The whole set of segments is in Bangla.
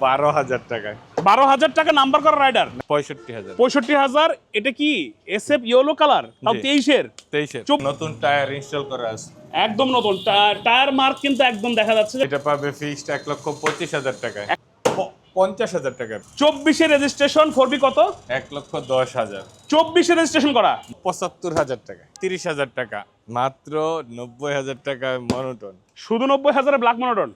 বারো হাজার টাকায়। বারো হাজার টাকা নাম্বার করা রাইডার? পঁয়ষট্টি হাজার। পঁয়ষট্টি হাজার এটা কি এস এফ ইয়েলো কালার? তাও। তেইশের? তেইশে নতুন টায়ার ইনস্টল করা আছে। একদম নতুন। টা- টায়ার মার্ক কিন্তু একদম দেখা যাচ্ছে এটা পাবে ফিক্সড এক লক্ষ পঁচিশ হাজার টাকায়। পঞ্চাশ হাজার টাকা চব্বিশে রেজিস্ট্রেশন ফোর বি কত? এক লক্ষ দশ হাজার। চব্বিশে রেজিস্ট্রেশন করা? পঁচাত্তর হাজার টাকা। তিরিশ হাজার টাকা। মাত্র নব্বই হাজার টাকা মনোটন। শুধু নব্বই হাজারে ব্ল্যাক মনোটন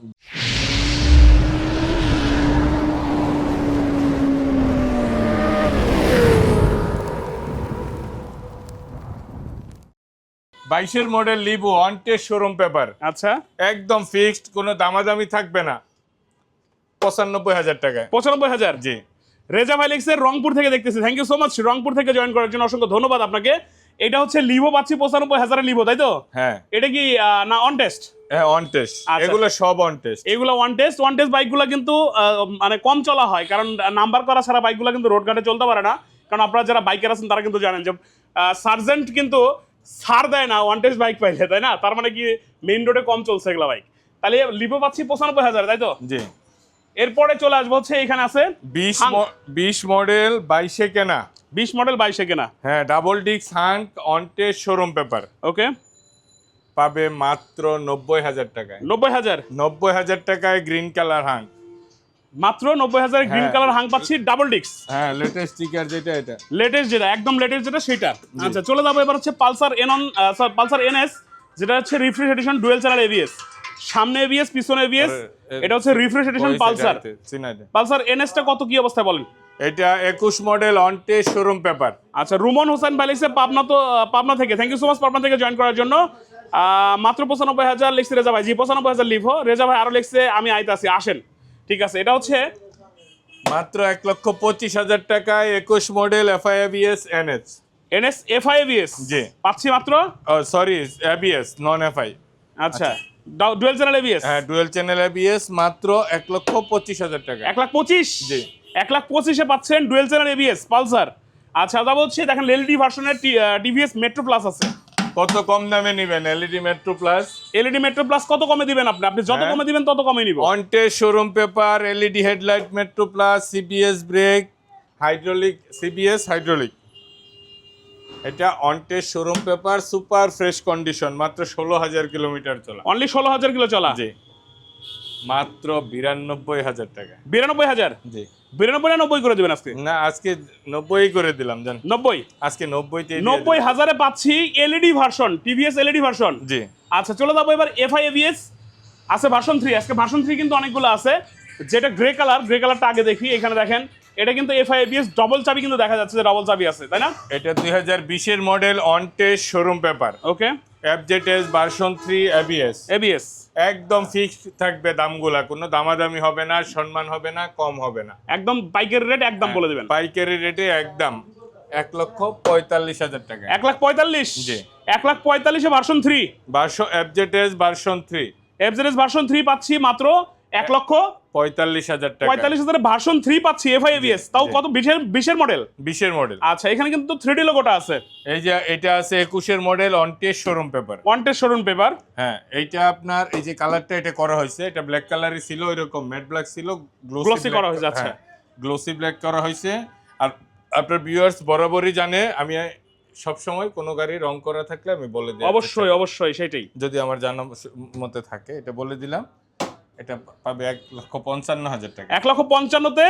বাইশের মডেল লিবু অন টেস্ট শোরুম পেপার আচ্ছা। একদম ফিক্সড কোনো দামাদামি থাকবে না। পঁচানব্বই হাজার টাকায়। পঁচানব্বই হাজার? জি। রেজা ভাইলেক্সের রংপুর থেকে দেখতেছি। Thank you so much Rangpur থেকে জয়েন করার জন্য অসংখ্য ধন্যবাদ আপনাকে। এটা হচ্ছে লিভো পাচ্ছি পঁচানব্বই হাজারের লিভো তাই তো? হ্যাঁ। এটা কি না অন টেস্ট হ্যাঁ অন টেস্ট আচ্ছা। এগুলো সব অন টেস্ট এগুলো ওয়ান টেস্ট ওয়ান টেস্ট বাইকগুলো কিন্তু মানে কম চলা হয়। কারণ নাম্বার করা ছাড়া বাইকগুলো কিন্তু রোড ঘাটে চলতে পারে না। কারণ আপনারা যারা বাইকার আছেন তারা কিন্তু জানেন যে সার্জেন্ট কিন্তু ছাড় দেয় না ওয়ান টেস্ট বাইক পাইলে তাই না? তার মানে কি মেইন রোডে কম চলছে এগুলো বাইক তাহলে লিভো পাচ্ছি পঁচানব্বই হাজার তাই তো? জি। এরপরে চলে আসব হচ্ছে এখানে আছে বিশ বিশ মডেল বাইশে কেনা। বিশ মডেল বাইশে কেনা। হ্যাঁ ডাবল ডিক্স hunk on test showroom paper okay পাবে মাত্র নব্বই হাজার টাকায়। নব্বই হাজার? নব্বই হাজার টাকায় গ্রিন কালার হাঙ্ক মাত্র নব্বই হাজার গ্রিন হ্যাঁ। কালার হাং পাচ্ছি ডাবল ডিক্স হ্যাঁ লেটেস্ট স্টিকার যেটা এটা। লেটেস্ট যেটা একদম লেটেস্ট যেটা সেটা। আচ্ছা চলে যাব এবার হচ্ছে পালসার এনন পালসার এনএস যেটা হচ্ছে refresh edition dual channel ABS সামনে এবিএস পিছনে এবিএস এটা হচ্ছে রিফ্রেশ এডিশন পালসার। পালসার এনএসটা কত কি অবস্থায় বলেন? এটা একুশ model on test showroom paper আচ্ছা রুমন হোসেন বাইলিক্সে পাবনা তো পাবনা থেকে। Thank you so much Pabna থেকে জয়েন করার জন্য। মাত্র পঁচানব্বই হাজার লিখছে রেজা ভাই। জি পঁচানব্বই হাজার লিখো। রেজা ভাই আরও লিখছে আমি আইতে আসি আসেন। ঠিক আছে এটা হচ্ছে মাত্র এক লক্ষ পঁচিশ হাজার টাকায় একুশ model FI ABS NS FI ABS জি। পাচ্ছি মাত্র? Sorry ABS non FI. আচ্ছা। Dual channel ABS? হ্যাঁ ডুয়েল চ্যানেল এবিএস মাত্র এক লক্ষ পঁচিশ হাজার টাকা। এক লাখ পঁচিশ? জি। এক লাখ পঁচিশে পাচ্ছেন ডুয়েল চ্যানেল এবিএস পালসার। আচ্ছা দাদা হচ্ছে দেখেন এলইডি ভার্সনের টিভিএস মেট্রো প্লাস আছে। কত কম দামে নিবেন? LED Metro Plus LED Metro Plus কত কমে দিবেন আপনি? আপনি যত হ্যাঁ। কমে দিবেন তত কমে নিব। On test showroom paper LED headlight Metro Plus CBS brake hydraulic CBS hydraulic এটা on test showroom paper super fresh condition মাত্র ষোলো হাজার কিলোমিটার চলা। অনলি ষোলো হাজার কিলো চলা? জি। মাত্র বিরানব্বই হাজার টাকা। বিরানব্বই হাজার? জি। বিরানব্বই নব্বই করে দিবেন আজকে? না আজকে নব্বই করে দিলাম জান। নব্বই? আজকে নব্বইতে নব্বই হাজারে পাচ্ছি LED version TVS LED version জি। আচ্ছা চলে যাব এবার এফআই এভিএস আছে ভার্সন থ্রি আজকে ভার্সন থ্রি কিন্তু অনেকগুলো আছে। যেটা গ্রে কালার গ্রে কালারটা আগে দেখি এখানে দেখেন। এটা কিন্তু এফআই এভিএস ডবল চাবি কিন্তু দেখা যাচ্ছে যে ডবল চাবি আছে তাই না? এটা দুই হাজার বিশের model on test showroom paper okay FZS version three ABS ABS একদম ফিক্সড থাকবে দামগুলা কোনো দামাদামি হবে না সম্মান হবে না কম হবে না। একদম বাইকের রেট একদম বলে দিবেন। পাইকারি রেটে একদম এক লক্ষ পঁয়তাল্লিশ হাজার টাকা। এক লাখ পঁয়তাল্লিশ? জি। এক লাখ পঁয়তাল্লিশে version three version FZS version three FZS version three পাচ্ছি মাত্র এক লক্ষ পঁয়তাল্লিশ হাজার টাকা। পঁয়তাল্লিশ হাজার ভার্সন থ্রি পাচ্ছি এফআই এভিএস তাও কত বিশের বিশের মডেল বিশের মডেল আচ্ছা এখানে কিন্তু থ্রি ডি লোগোটা আছে। এই যে এটা আছে একুশের model on test showroom paper wanted showroom paper হ্যাঁ এইটা আপনার এই যে কালারটা এটা করা হয়েছে এটা ব্ল্যাক কালারই ছিল এরকম ম্যাট ব্ল্যাক ছিল Glossy করা হয়েছে, আচ্ছা। গ্লোসি ব্ল্যাক করা হয়েছে। আর আপনার ভিউয়ার্স বরাবরই জানে আমি সব সময় কোনো গাড়ি রং করা থাকলে আমি বলে দিই। অবশ্যই অবশ্যই সেটাই। যদি আমার জানা মতে থাকে এটা বলে দিলাম। এটা পাবে এক লক্ষ পঞ্চান্ন হাজার টাকা। এক লক্ষ পঞ্চান্নতে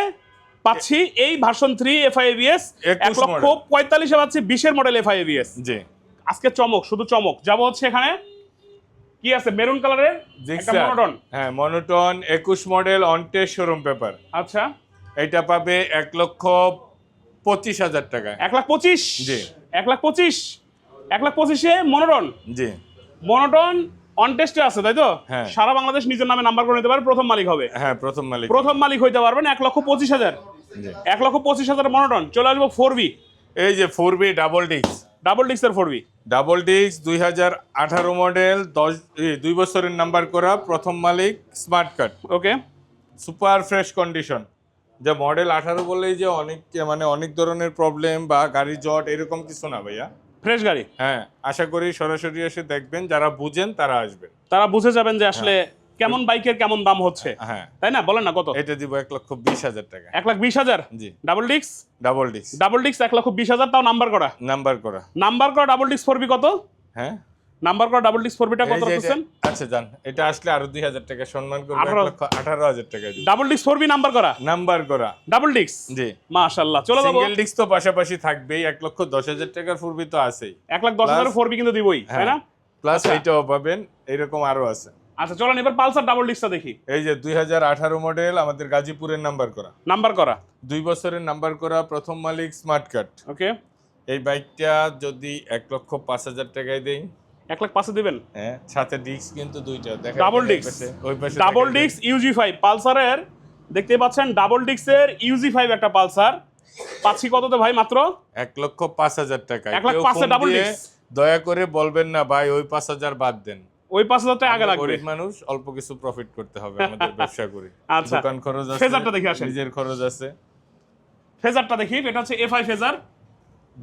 পাচ্ছি এই ভার্সন থ্রি এফআই এভিএস এক 21 লক্ষ পঁয়তাল্লিশে পাচ্ছি বিশের মডেল এফআই এভিএস জি। আজকে চমক শুধু চমক। যাব হচ্ছে এখানে। কি আছে? মেরুন কালারের? মনোটন হ্যাঁ মনোটন একুশ model on test showroom paper আচ্ছা। এটা পাবে এক লক্ষ পঁচিশ হাজার টাকা। এক লাখ পঁচিশ? জি। এক লাখ পঁচিশ? এক লাখ পঁচিশে মনোটন জি। মনোটন অন টেস্টে আছে তাই তো? হ্যাঁ। সারা বাংলাদেশ নিজের নামে নাম্বার করে নিতে পারে প্রথম মালিক হবে। হ্যাঁ প্রথম মালিক। প্রথম মালিক হইতে পারবেন এক লক্ষ পঁচিশ হাজার। এক লক্ষ পঁচিশ হাজার মনোটন। চলে আসব ফোর বি এই যে four B double disc double ডিক্সের four B double disc দুই হাজার আঠারো মডেল দশ দুই বছরের নাম্বার করা প্রথম মালিক smart card okay super fresh condition যে মডেল আঠারো বলেই যে অনেক মানে অনেক ধরনের প্রবলেম বা গাড়ি জট এরকম কিছু না ভাইয়া। ফ্রেশ গাড়ি? হ্যাঁ আশা করি সরাসরি এসে দেখবেন যারা বুঝেন তারা আসবেন। তারা বুঝে যাবেন যে আসলে কেমন বাইকের কেমন দাম হচ্ছে। হ্যাঁ। তাই না? বলেন না কত? এটা দিব এক লক্ষ বিশ হাজার টাকা। এক লাখ বিশ হাজার? জি। ডাবল ডিক্স ডাবল ডিস্ক ডাবল ডিক্স এক লক্ষ বিশ হাজার তাও নাম্বার করা। নাম্বার করা। নাম্বার করা ডাবল ডিক্স ফোরবি কত? হ্যাঁ। নাম্বার করা ডাবল ডিক্স ফোরবিটা এই কত যে আচ্ছা জান এটা আসলে আরও দুই হাজার টাকা সম্মান করবে এক আঠারো- লক্ষ আঠারো হাজার টাকা ডাবল ডিক্স ফোরবি নাম্বার করা? নাম্বার করা। ডাবল ডিক্স জি। মাশাল্লাহ চলো যাব। সিঙ্গেল ডিস্ক তো পাশাপাশি থাকবেই এক লক্ষ দশ হাজার টাকার পূর্বে তো আছেই। এক লাখ দশ ফোরবি কিন্তু দিবই তাই না? প্লাস আচ্ছা। এইটাও পাবেন এরকম আরও আছে। আচ্ছা চলেন এবার পালসার ডাবল দেখি। এই যে দুই হাজার আঠারো মডেল আমাদের গাজীপুরের নাম্বার করা। নাম্বার করা। দুই বছরের নাম্বার করা প্রথম মালিক স্মার্ট কার্ড ওকে এই বাইকটা যদি এক লক্ষ পাঁচ হাজার টাকায় দেই এক লাখ পাঁচে দিবেন? হ্যাঁ সাথে ডিস্ক কিন্তু দুইটা। দেখা Double যায় এই disc। পাশে, ওই পাশে ডাবল ডিক্স ইউজি ফাইভ পালসারের দেখতে পাচ্ছেন ডাবল ডিক্সের ইউজি ফাইভ একটা পালসার। পাচ্ছি কততে ভাই মাত্র? এক লক্ষ পাঁচ হাজার টাকা। এক লাখ পাঁচে ফোন double দয়া করে বলবেন না ভাই ওই পাঁচ হাজার বাদ দেন। ওই পাঁচ হাজার টাকা আগে লাগবে। গরিব মানুষ অল্প কিছু প্রফিট করতে হবে আমাদের ব্যবসা করি। আচ্ছা। দোকান খরচ আছে ফেজারটা দেখে আসেন। নিজের খরচ আছে। ফেজারটা দেখি এটা হচ্ছে এফআই ফেজার।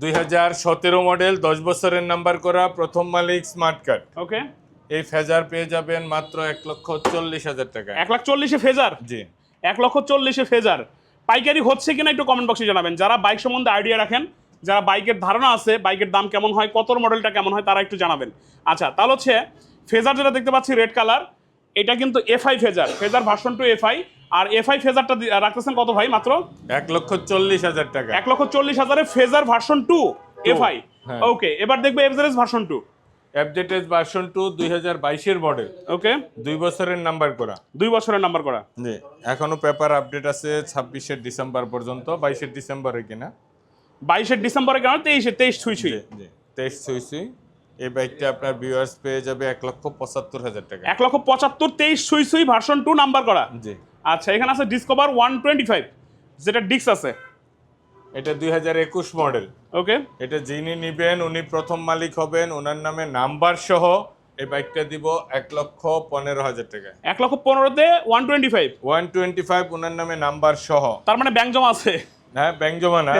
দুই হাজার সতেরো মডেল দশ বছরের নাম্বার করা প্রথম মালিক স্মার্ট কার্ড ওকে এই ফেজার পেয়ে যাবেন মাত্র এক লক্ষ চল্লিশ হাজার টাকা। এক লাখ চল্লিশে ফেজার? জি। এক লক্ষ চল্লিশে ফেজার। পাইকারি হচ্ছে কিনা একটু কমেন্ট বক্সে জানাবেন। যারা বাইক সম্বন্ধে আইডিয়া রাখেন যারা বাইকের ধারণা আছে বাইকের দাম কেমন হয় কত মডেলটা কেমন হয় তারা একটু জানাবেন। আচ্ছা তাহলে হচ্ছে ফেজার যেটা দেখতে পাচ্ছি রেড কালার এটা কিন্তু FI Fazer. Fazer version two FI আর এফআই ফেজারটা রাখতেছেন কত ভাই? মাত্র? এক লক্ষ চল্লিশ হাজার টাকা। এক লক্ষ চল্লিশ হাজারে ফেজার ভার্সন টু এফআই। হ্যাঁ। ওকে এবার দেখবে average version two updated version two দুই হাজার বাইশের মডেল ওকে দুই বছরের নাম্বার করা। দুই বছরের নাম্বার করা। জি এখনও পেপার আপডেট আছে ছাব্বিশের ডিসেম্বর পর্যন্ত বাইশের ডিসেম্বরে কিনা। বাইশের ডিসেম্বরে কেন? তেইশে তেইশ ছুঁই ছুঁই। তেইশ ছুঁই ছুঁই। এই বাইকটা আপনার ভিউয়ার্স পেয়ে যাবে এক লক্ষ পঁচাত্তর হাজার টাকা। এক লক্ষ পঁচাত্তর তেইশ ছুঁই ছুঁই ভার্সন টু নাম্বার করা। জি। আচ্ছা এখানে আছে ডিসকভার ওয়ান টোয়েন্টি ফাইভ যেটা ডিক্স আছে। এটা দুই হাজার একুশ মডেল। ওকে এটা যিনি নিবেন উনি প্রথম মালিক হবেন ওনার নামে নাম্বার সহ এই বাইকটা দিব এক লক্ষ পনেরো হাজার টাকা। এক লক্ষ পনেরোতে one twenty five one twenty five owner নামে নাম্বার সহ। তার মানে ব্যাংক জমা আছে। হ্যাঁ ব্যাংক জমা না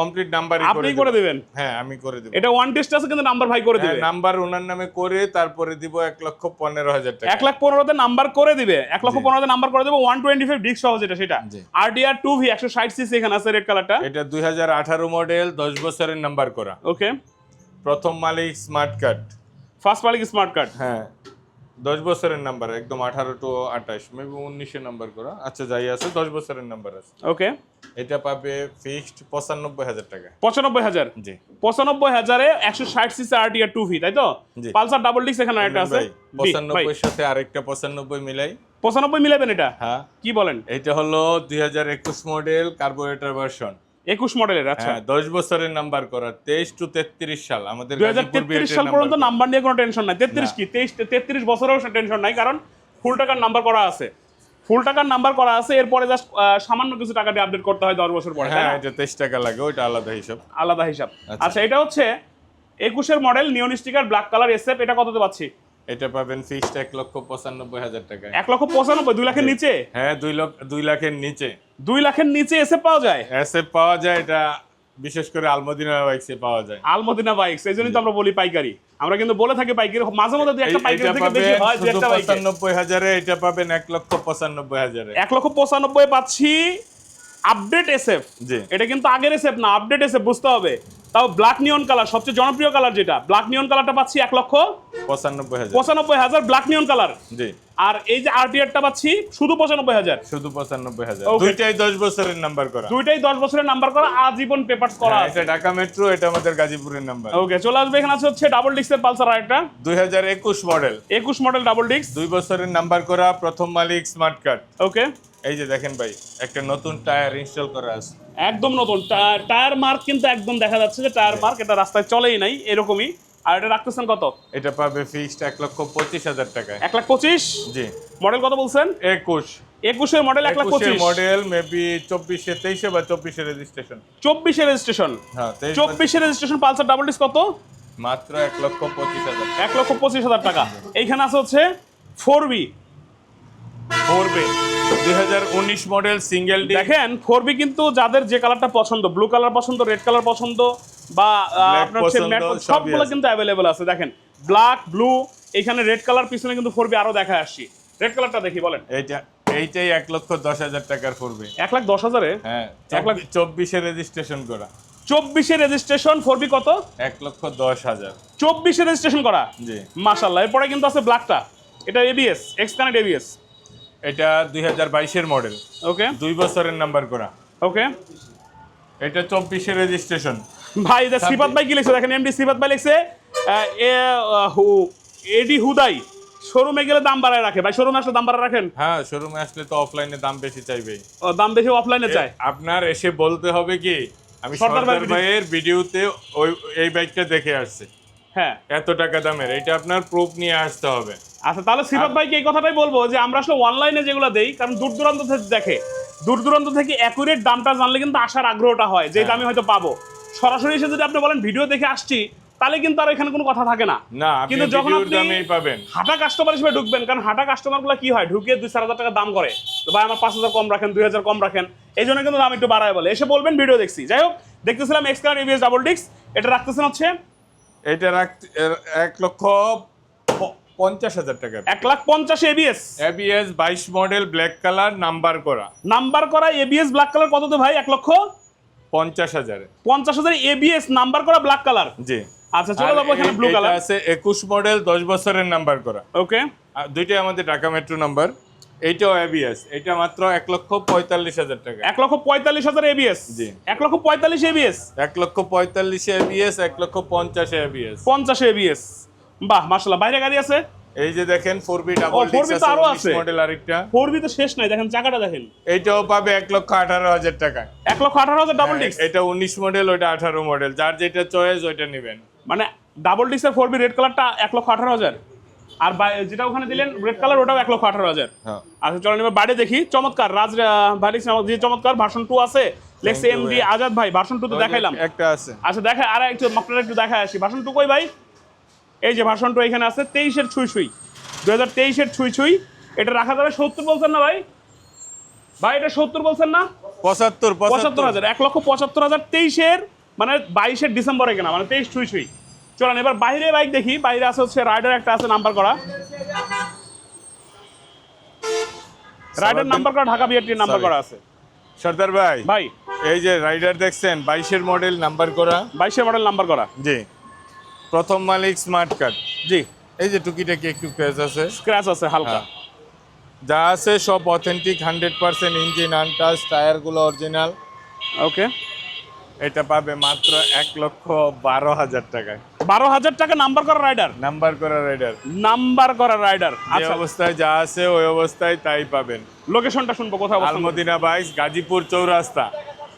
কমপ্লিট নাম্বার আপনি করে দেবেন। হ্যাঁ আমি করে দেবো। এটা ওয়ান টেস্ট আছে কিন্তু নাম্বার ভাই করে হ্যাঁ দিবে। নাম্বার ওনার নামে করে তারপরে দিব এক লক্ষ পনেরো হাজার টাকা। এক লাখ পনেরোতে নাম্বার করে দিবে। এক লক্ষ পনেরোতে নাম্বার করে দেবে ওয়ান টোয়েন্টি ফাইভ ডিক্স সহ যেটা সেটা। আরডিআর টু ভি একশো ষাট সিসি এখানে আছে রেড কালারটা এটা দুই হাজার আঠারো মডেল দশ বছরের নাম্বার করা। ওকে প্রথম মালিক স্মার্ট কার্ড ফার্স্ট মালিক স্মার্ট কার্ড হ্যাঁ। দশ বছরের নাম্বার একদম আঠারো টু আঠাশ মেবি উনিশে নাম্বার করা। আচ্ছা যাই আছে দশ বছরের নাম্বার আছে। ওকে এটা পাবে ফিক্সড পঁচানব্বই হাজার টাকা। পঁচানব্বই হাজার? জি। পঁচানব্বই হাজারে একশো ষাট সিসি আর আরটিআর টু ভি তাই তো? পালসার ডাবল ডিক্স এখানে একটা আছে। ভাই, পঁচানব্বইয়ের সাথে আরেকটা পঁচানব্বই মিলাই। পঁচানব্বই মিলাবেন এটা? হ্যাঁ। কি বলেন? এটা হলো দুই হাজার একুশ মডেল কার্বোরেটর ভার্সন একুশ মডেলের আচ্ছা। হ্যাঁ দশ বছরের নাম্বার করা তেইশ টু তেত্রিশ সাল। আমাদের দুই হাজার তেত্রিশ সাল পর্যন্ত নাম্বার নিয়ে কোনো টেনশন নাই। তেত্রিশ কি? তেইশ তেত্রিশ বছরেও টেনশন নাই কারণ ফুল টাকার নাম্বার করা আছে। ফুল টাকার নাম্বার করা আছে এরপরে জাস্ট সামান্য কিছু টাকা দিয়ে আপডেট করতে হয় দশ বছর পরে হ্যাঁ এটা তেইশ টাকা লাগে ওইটা আলাদা হিসাব। আলাদা হিসাব। আচ্ছা। আচ্ছা এটা হচ্ছে একুশের model neon sticker black colour SF এটা কততে পাচ্ছি? এটা পাবেন ফিক্সড এক লক্ষ পঁচানব্বই হাজার টাকায়। এক লক্ষ পঁচানব্বই দুই লাখের নিচে? হ্যাঁ দুই লক্ষ দুই লাখের নিচে। দুই লাখের নিচে এসে পাওয়া যায়। এসে পাওয়া যায় এটা বিশেষ করে আলমদিনা বাইকসে পাওয়া যায়। আলমদিনা বাইকস এই জন্যই তো আমরা বলি পাইকারি। আমরা কিন্তু বলে থাকি পাইকারি মাঝে মধ্যে দুই একটা পাইকারি থেকে বেশি হয় দুই একটা বাইক পঁচানব্বই হাজারে এটা পাবেন এক লক্ষ পঁচানব্বই হাজারে। এক লক্ষ পঁচানব্বই পাচ্ছি আপডেট এসএফ জি। এটা কিন্তু আগের এসএফ না আপডেট এসএফ বুঝতে হবে। তাও ব্ল্যাক নিয়ন কালার সবচেয়ে জনপ্রিয় কালার যেটা। ব্ল্যাক নিয়ন কালারটা পাচ্ছি এক লক্ষ পঁচানব্বই হাজার। পঁচানব্বই হাজার ব্ল্যাক নিয়ন কালার জি। আর এই যে আরটিআরটা পাচ্ছি শুধু পঁচানব্বই হাজার। শুধু পঁচানব্বই হাজার। দুইটাই দশ বছরের নাম্বার করা। দুইটাই দশ বছরের নাম্বার করা আজীবন পেপারস করা হ্যাঁ, আছে। এটা ঢাকা মেট্রো এটা আমাদের গাজীপুরের নাম্বার ওকে চলে আসবে এখানে আছে হচ্ছে ডাবল ডিক্সের পালসার আরেকটা। দুই হাজার একুশ মডেল একুশ মডেল ডাবল ডিক্স দুই বছরের নাম্বার করা প্রথম মালিক স্মার্ট কার্ড ওকে এই যে দেখেন ভাই একটা নতুন টায়ার ইনস্টল করা আছে। একদম নতুন। টায়ার মার্ক কিন্তু একদম দেখা যাচ্ছে যে টায়ার মার্ক এটা রাস্তায় চলেই নাই এরকমই। আর এটা রাখতেছেন কত? এটা পাবে ফিক্সড এক লক্ষ পঁচিশ হাজার টাকায়। এক লাখ পঁচিশ? জি। মডেল কত বলছেন? একুশ। একুশের মডেল এক লাখ পঁচিশ। মডেল মেবি চব্বিশে তেইশে বা চব্বিশে রেজিস্ট্রেশন চব্বিশের রেজিস্ট্রেশন হ্যাঁ তেইশ চব্বিশের রেজিস্ট্রেশন পালসার ডাবল ডিস্ক কত? মাত্র এক লক্ষ পঁচিশ হাজার এক লক্ষ পঁচিশ হাজার টাকা। এইখানে আছে হচ্ছে ফোর বি পড়বে দুই হাজার উনিশ মডেল সিঙ্গেল দেখেন ফোর বি কিন্তু যাদের যে কালারটা পছন্দ ব্লু কালার পছন্দ রেড কালার পছন্দ বা আপনার হচ্ছে পছন্দ, ম্যাট সবই সবগুলো কিন্তু অ্যাভেলেবেল আছে। দেখেন ব্ল্যাক ব্লু এখানে রেড কালার পিছনে কিন্তু ফোর বি আরও দেখা আসছি। রেড কালারটা দেখি বলেন। এইটা এইটাই এক লক্ষ দশ হাজার টাকার পড়বে এক লাখ দশ হাজারে? হ্যাঁ এক লাখ- চব্বিশে রেজিস্ট্রেশন করা। চব্বিশে রেজিস্ট্রেশন ফোর বি কত? এক লক্ষ দশ হাজার। চব্বিশে রেজিস্ট্রেশন করা? জি। মাশাল্লাহ এরপরে কিন্তু আছে ব্ল্যাকটা এটা এবিএস এক্স কানেক্ট এবিএস এটা দুই হাজার বাইশের মডেল ওকে দুই বছরের নাম্বার করা। ওকে এটা চব্বিশে রেজিস্ট্রেশন ভাই এটা সিফাত ভাই কি লিখছে? দেখেন এমডি সিফাত ভাই লিখছে এডি হুদাই। শোরুমে গেলে দাম বাড়ায় রাখে। ভাই শোরুমে আসলে দাম বাড়ায় রাখেন? হ্যাঁ শোরুমে আসলে তো অফলাইনে দাম বেশি চাইবে ও, দাম বেশি অফলাইনে চায়। আপনার এসে বলতে হবে কি আমি সর্দার ভাইয়ের ভিডিওতে ওই এই বাইকটা দেখে আসছে। হ্যাঁ। এত টাকা দামের। এটা আপনার প্রুফ নিয়ে আসতে হবে। আচ্ছা তাহলে সিফাত ভাইকে এই কথাটাই বলব যে আমরা আসলে অনলাইনে যেগুলো দেই কারণ দূর দূরান্ত থেকে দেখে দূর দূরান্ত থেকে অ্যাকুরেট দামটা জানলে কিন্তু আসার আগ্রহটা হয় যে হ্যাঁ। দামে হয়তো পাবো। সরাসরি এসে যদি আপনি বলেন ভিডিও দেখে আসছি তাহলে কিন্তু আর এখানে কোনো কথা থাকে না। না কিন্তু যখন আপনি- পাবেন। হাঁটা কাস্টমার হিসেবে ঢুকবেন কারণ হাঁটা কাস্টমারগুলো কি হয় ঢুকে দুই চার হাজার টাকা দাম করে তো ভাই আমার পাঁচ হাজার কম রাখেন দুই হাজার কম রাখেন এই জন্য কিন্তু দাম একটু বাড়ায় বলে। এসে বলবেন ভিডিও দেখছি। যাই হোক দেখতেছিলাম এক্স কার এবিএস ডাবল ডিক্স এটা রাখতেছেন হচ্ছে এটা রাখতে এক লক্ষ পঞ্চাশ হাজার টাকা এক লাখ পঞ্চাশ এবিএস এবিএস বাইশ মডেল ব্ল্যাক কালার নাম্বার করা নাম্বার করা এবিএস ব্ল্যাক কালার কত তো ভাই এক লক্ষ পঞ্চাশ হাজারে পঞ্চাশ হাজার এবিএস নাম্বার করা ব্ল্যাক কালার জি আচ্ছা চলে যাব এখানে ব্লু কালার আছে একুশ মডেল দশ বছরের নাম্বার করা ওকে দুইটাই আমাদের ঢাকা মেট্রো নাম্বার এইটাও এবিএস এটা মাত্র এক লক্ষ পঁয়তাল্লিশ হাজার টাকা এক লক্ষ পঁয়তাল্লিশ হাজার এবিএস জি। এক লক্ষ পঁয়তাল্লিশ এবিএস এক লক্ষ পঁয়তাল্লিশে এবিএস এক লক্ষ পঞ্চাশে এবিএস পঞ্চাশে এবিএস বাহ মার্শাল্লাহ বাইরে গাড়ি আছে? এই যে দেখেন ফোর বি ডাবল 4B তো আরও আছে। মডেল আরেকটা। ফোর বি তো শেষ নাই দেখেন চাকাটা দেখেন। এইটাও পাবে এক লক্ষ আঠারো হাজার টাকা এক লক্ষ আঠারো হাজার ডাবল ডিক্স এটা উনিশ মডেল ওইটা আঠারো মডেল যার যেটা চয়েস ওইটা নেবেন। মানে ডাবল ডিক্সের ফোর বি রেড কালারটা এক লক্ষ আঠারো হাজার। আর যেটা ওখানে দিলেন রেড কালার ওটাও এক লক্ষ আঠারো হাজার। হ্যাঁ। আচ্ছা চলেন এবার বাইরে দেখি। চমৎকার রাজ ভাই লিখছে আমার যে চমৎকার ভার্সন টু আছে। লেখছে you, এমডি আজাদ ভাই। ভার্সন টু তো দেখাইলাম। একটা আছে। আচ্ছা দেখা আর একটু আপনারা একটু দেখায় আসি। ভার্সন টু কই ভাই? এই যে ভার্সন টু এখানে আছে তেইশের ছুঁই ছুঁই। দু হাজার তেইশের ছুঁই ছুঁই। এটা রাখা যাবে সত্তর বলছেন না ভাই? ভাই এটা সত্তর বলছেন না? পঁচাত্তর পঁচাত্তর। হাজার এক লক্ষ পঁচাত্তর হাজার তেইশের মানে বাইশের ডিসেম্বরে কেনা মানে তেইশ ছুঁই ছুঁই। চলেন এবার বাইরে বাইক দেখি। বাইরে আছে হচ্ছে রাইডার একটা আছে নাম্বার করা। রাইডার নাম্বার করা ঢাকা বিআরটির নাম্বার করা আছে। সর্দার ভাই ভাই। এই যে রাইডার দেখছেন বাইশের মডেল নাম্বার করা। বাইশের মডেল নাম্বার করা। জি। প্রথম মালিক স্মার্ট কার্ড জি। এই যে টুকিটাকি একটু ক্রেজ আছে। স্ক্র্যাচ আছে হালকা। হ্যাঁ। যা আছে সব authentic hundred percent engine untouch টায়ারগুলো original okay এটা পাবে মাত্র এক লক্ষ বারো হাজার টাকায়। বারো হাজার টাকা নাম্বার করা রাইডার নাম্বার করা রাইডার নাম্বার করা রাইডার যে আচ্ছা। অবস্থায় যা আছে ওই অবস্থায় তাই পাবেন। লোকেশনটা শুনব কোথাও? আলমদিনা বাইস গাজীপুর চৌরাস্তা।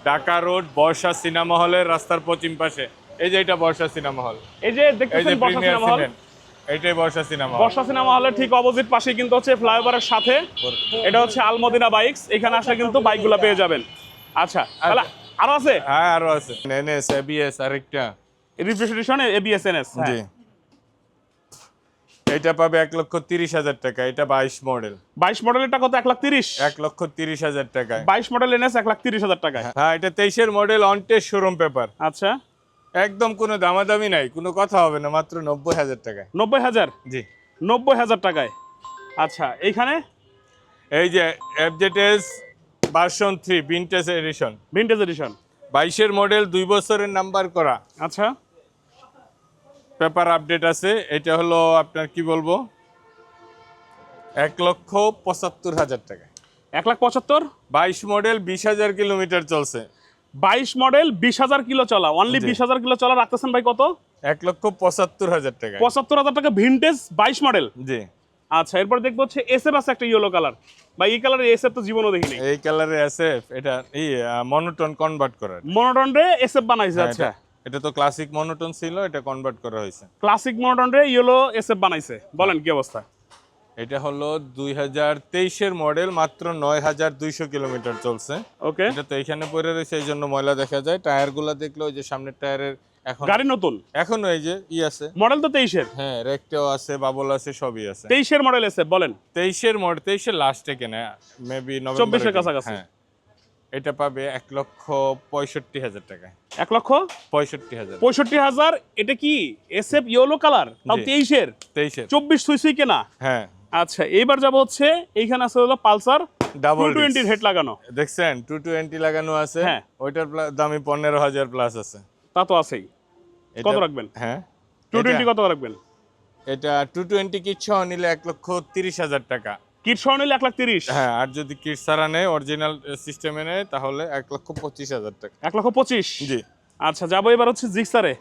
ঢাকা রোড বর্ষা সিনেমা হলের রাস্তার পশ্চিম পাশে। এই যে এটা বর্ষা সিনেমা হল। এই যে দেখতেছেন বর্ষা সিনেমা হল? এইটাই বর্ষা সিনেমা হল। বর্ষা সিনেমা হলের ঠিক অপোজিট পাশে কিন্তু হচ্ছে ফ্লাইওভারের সাথে। এটা হচ্ছে আলমদিনা বাইকস। এখানে আসলে কিন্তু বাইকগুলো পেয়ে যাবেন। আচ্ছা তাহলে আরও আছে? হ্যাঁ আরও আছে। এনএস এবিএস আরেকটা। রিপ্রেজেন্টেশন এবিএসএনএস জি। এটা পাবে এক লক্ষ তিরিশ হাজার টাকা। এটা বাইশ মডেল। বাইশ মডেলেরটা কত? এক লাখ তিরিশ? এক লক্ষ তিরিশ হাজার টাকায়। বাইশ মডেল এনএস এক লাখ তিরিশ হাজার টাকায়। হ্যাঁ এটা তেইশের মডেল অনটেস্ট শোরুম পেপার। আচ্ছা। একদম কোনো দামাদামি নাই কোনো কথা হবে না মাত্র নব্বই হাজার টাকায়। নব্বই হাজার? জি। নব্বই হাজার টাকায়। আচ্ছা এইখানে? এই যে FZS version three vintage edition vintage edition বাইশের মডেল দুই বছরের নাম্বার করা। আচ্ছা। পেপার আপডেট আছে এটা হলো আপনার কি বলব? এক লক্ষ পঁচাত্তর হাজার টাকা এক লাখ পঁচাত্তর? বাইশ মডেল বিশ হাজার কিলোমিটার চলছে। বাইশ মডেল বিশ হাজার কিলো চলা। অনলি বিশ হাজার কিলো চলা রাখতেছেন ভাই কত? এক লক্ষ পঁচাত্তর হাজার টাকা পঁচাত্তর হাজার টাকা ভিন্টেজ বাইশ মডেল। জি। আচ্ছা এরপর দেখব হচ্ছে এসএফ আছে একটা ইয়েলো কালার বা এই কালারের এসএফ তো জীবনও দেখিনি। এই কালারে আছে এটা এই মনোটন কনভার্ট করার। মনোটন রে এসএফ বানাইছে হ্যাঁ, আচ্ছা। এটা- এটা তো ক্লাসিক মনোটন ছিল এটা কনভার্ট করা হয়েছে। ক্লাসিক মনোটন রে ইয়েলো এসএফ বানাইছে। বলেন কি অবস্থা? এটা হলো দুই হাজার তেইশের মডেল মাত্র নয় হাজার দুইশো কিলোমিটার চলছে। ওকে এটা তো এখানে পড়ে রয়েছে এই জন্য ময়লা দেখা যায়। টায়ারগুলা দেখলে ওই যে সামনের টায়ারের এখন গাড়ি নতুন? এখনও এই যে ই আছে। মডেল তো তেইশের? হ্যাঁ রেকটেও আছে বাবল আছে সবই আছে। তেইশের মডেল এসএফ বলেন। তেইশের মডেল তেইশের লাস্টে কেনে মেবি চব্বিশের কাছাকাছি। হ্যাঁ। এটা পাবে এক লক্ষ পঁয়ষট্টি হাজার টাকায় এক লক্ষ পঁয়ষট্টি হাজার। পঁয়ষট্টি হাজার এটা কি? এসএফ ইয়েলো কালার তাও তেইশের? তেইশের। চব্বিশ সুই সুই কেনা? হ্যাঁ। আচ্ছা এইবার যাব হচ্ছে এইখানে আছে হলো পালসার ডাবল টোয়েন্টির হেড লাগানো। দেখছেন টু টোয়েন্টি লাগানো আছে হ্যাঁ। ওইটার দামি পনেরো হাজার প্লাস আছে। তা তো আছেই। কত রাখবেন? হ্যাঁ। টু টোয়েন্টি কত রাখবেন? এটা টু টোয়েন্টি কিট সহ নিলে এক লক্ষ তিরিশ হাজার টাকা। কিট সহ নিলে এক লাখ তিরিশ? হ্যাঁ আর যদি কিট সারা নেয় অরিজিনাল সিস্টেমে নেয় তাহলে এক লক্ষ পঁচিশ হাজার টাকা। এক লক্ষ পঁচিশ? জি। আচ্ছা যাব এবার হচ্ছে জিক্সারে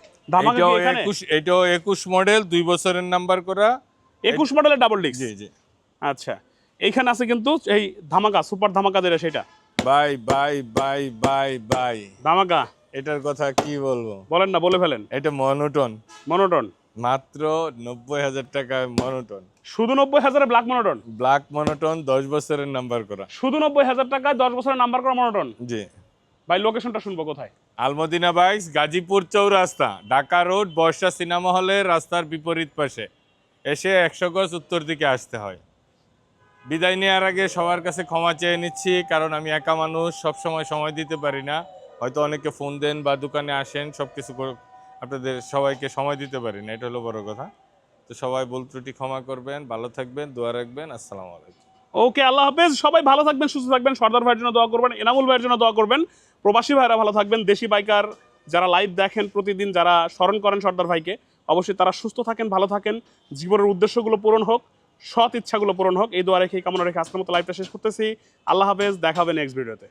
এটাও একুশ এটাও একুশ মডেল দুই বছরের নাম্বার করা একুশ মডেলের ডাবল ডিস্ক জি জি। আচ্ছা। এইখানে আছে কিন্তু এই ধামাকা সুপার ধামাকা যেটা সেটা। Bye bye bye bye bye. ধামাকা? এটার কথা কি বলব? বলেন না বলে ফেলেন। এটা মনোটন মনোটন মাত্র নব্বই হাজার টাকায় মনোটন শুধু নব্বই হাজারে ব্ল্যাক মনোটন ব্ল্যাক মনোটন দশ বছরের নাম্বার করা। শুধু নব্বই হাজার টাকায় দশ বছরের নাম্বার করা মনোটন জি। ভাই লোকেশনটা শুনব কোথায়? Almadina bikes Gazipur Chowrasta Dhaka road Barsha cinema হলের রাস্তার বিপরীত পাশে। এসে একশো গজ উত্তর দিকে আসতে হয়। বিদায় নেওয়ার আগে সবার কাছে ক্ষমা চেয়ে নিচ্ছি, কারণ আমি একা মানুষ সব সময় সময় দিতে পারি না। হয়তো অনেকে ফোন দেন বা দোকানে আসেন সব কিছু আপনাদের সবাইকে সময় দিতে পারি না, এটা হলো বড় কথা। তো সবাই ভুল ত্রুটি ক্ষমা করবেন, ভালো থাকবেন, দোয়া রাখবেন, আসসালামু আলাইকুম। ওকে, আল্লাহ হাফেজ, সবাই ভালো থাকবেন, সুস্থ থাকবেন, সর্দার ভাইয়ের জন্য দোয়া করবেন, এনামুল ভাইয়ের জন্য দোয়া করবেন, প্রবাসী ভাইরা ভালো থাকবেন, দেশি বাইকার যারা লাইভ দেখেন প্রতিদিন, যারা স্মরণ করেন সর্দার ভাইকে অবশ্যই তারা সুস্থ থাকেন, ভালো থাকেন। জীবনের উদ্দেশ্যগুলো পূরণ হোক, সৎ ইচ্ছাগুলো পূরণ হোক। এই দোয়া রেখে কামনা রেখে আজকের মতো লাইভটা শেষ করতেছি। আল্লাহ হাফেজ দেখাবে নেক্সট ভিডিওতে